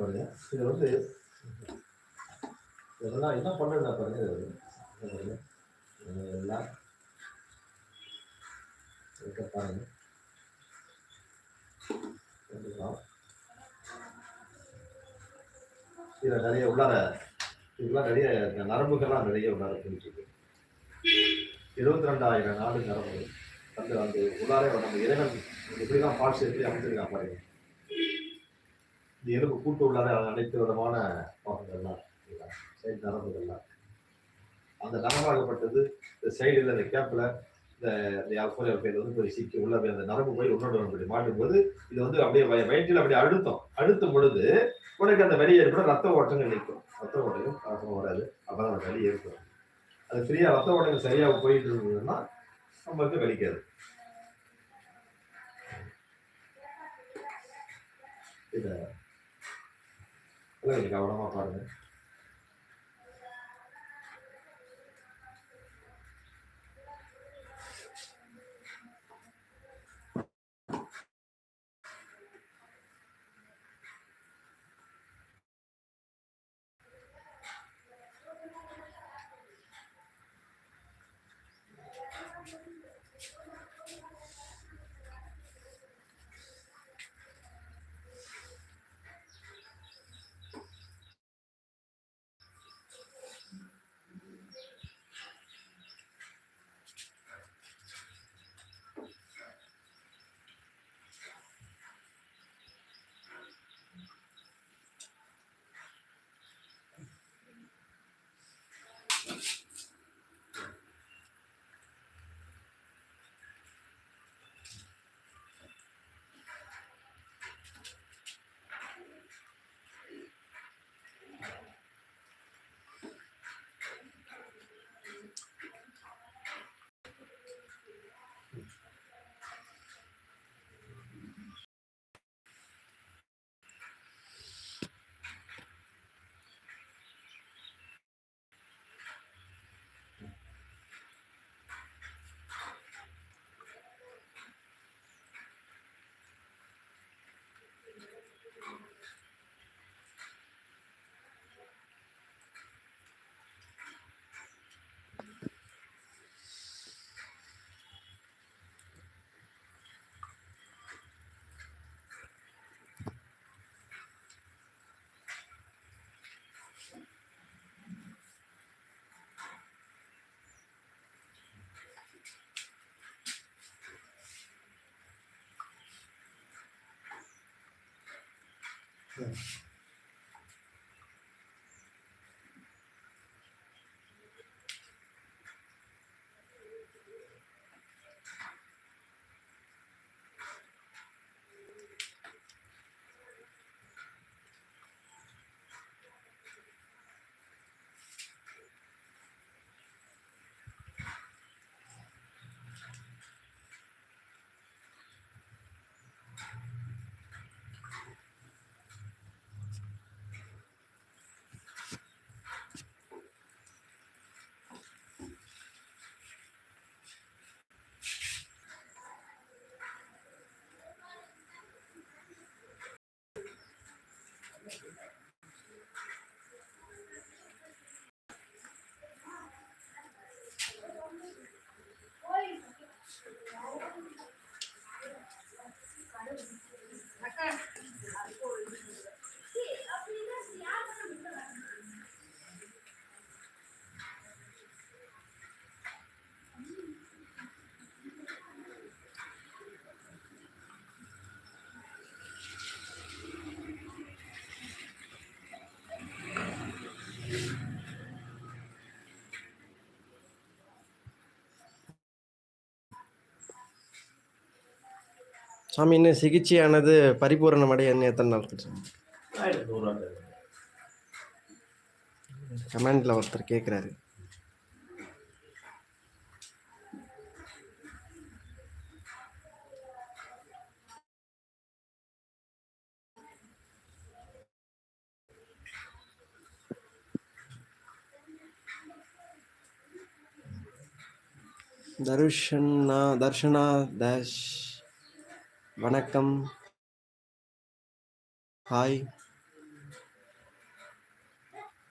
பாருங்க இது வந்து இதெல்லாம் என்ன பண்ணுறா பாருங்க. இது இருக்க பாருங்க. இதில் நிறைய உள்ளார இதெல்லாம் நிறைய நரம்புகள்லாம் நிறைய உள்ளார பிடிச்சிருக்கு இருபத்தி ரெண்டாயிரம் நாடு நரம்புகள். அந்த அந்த உள்ளாரே நம்ம இறைவன் எப்படிலாம் பால் சேர்த்து அமைச்சிருக்கான் பாருங்க. இந்த எலும்பு கூட்டு உள்ளார அனைத்து விதமான பாகங்கள்லாம் சைடு நரம்புகள்லாம். அந்த நரம்பாகப்பட்டது இந்த சைடில் இந்த கேப்பில் இந்த இந்த பேர் வந்து போய் சிக்கி உள்ள போய் அந்த நரம்பு போய் உன்னோட அப்படி மாட்டும்போது இது வந்து அப்படியே வயிற்றில் அப்படியே அழுத்தம். அழுத்தும் பொழுது உனக்கு அந்த வெளியே ஏற்பட ரத்த ஓட்டங்கள் நிற்கும் ரத்த ஓட்டங்கள் தாக்கம் வராது. அப்பதான் அந்த வலி ஏற்படும். அது ஃப்ரீயாக ரத்த ஓட்டங்கள் சரியாக போயிட்டு இருந்ததுன்னா நம்மளுக்கு வலிக்காது. இதை 親に頑張るね。பாருங்க சாமி இன்னும் சிகிச்சையானது பரிபூரணமடைய இன்னும் எத்தனை நாள் கழிச்சு கமெண்ட்ல ஒருத்தர் கேட்குறாரு தருஷன்னா தர்ஷனா தஷ் வணக்கம். ஹாய்